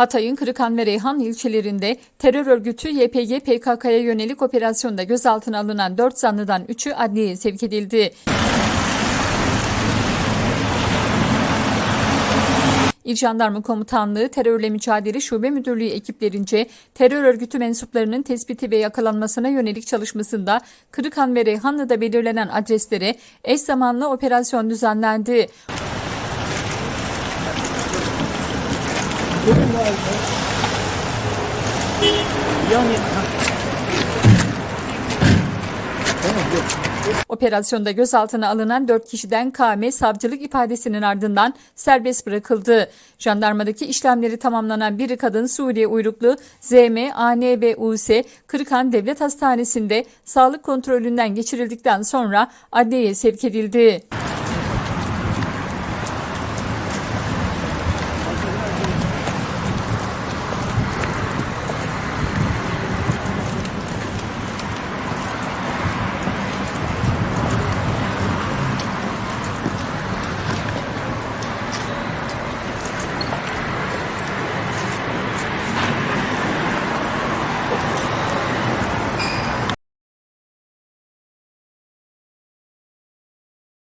Hatay'ın Kırıkan ve Reyhan ilçelerinde terör örgütü YPG PKK'ya yönelik operasyonda gözaltına alınan 4 zanlıdan 3'ü adliyeye sevk edildi. İl Jandarma Komutanlığı Terörle Mücadele Şube Müdürlüğü ekiplerince terör örgütü mensuplarının tespiti ve yakalanmasına yönelik çalışmasında Kırıkan ve Reyhanlı'da belirlenen adreslere eş zamanlı operasyon düzenlendi. Operasyonda gözaltına alınan 4 kişiden KM savcılık ifadesinin ardından serbest bırakıldı. Jandarmadaki işlemleri tamamlanan biri kadın Suriye uyruklu ZM, AN ve Devlet Hastanesi'nde sağlık kontrolünden geçirildikten sonra adliyeye sevk edildi.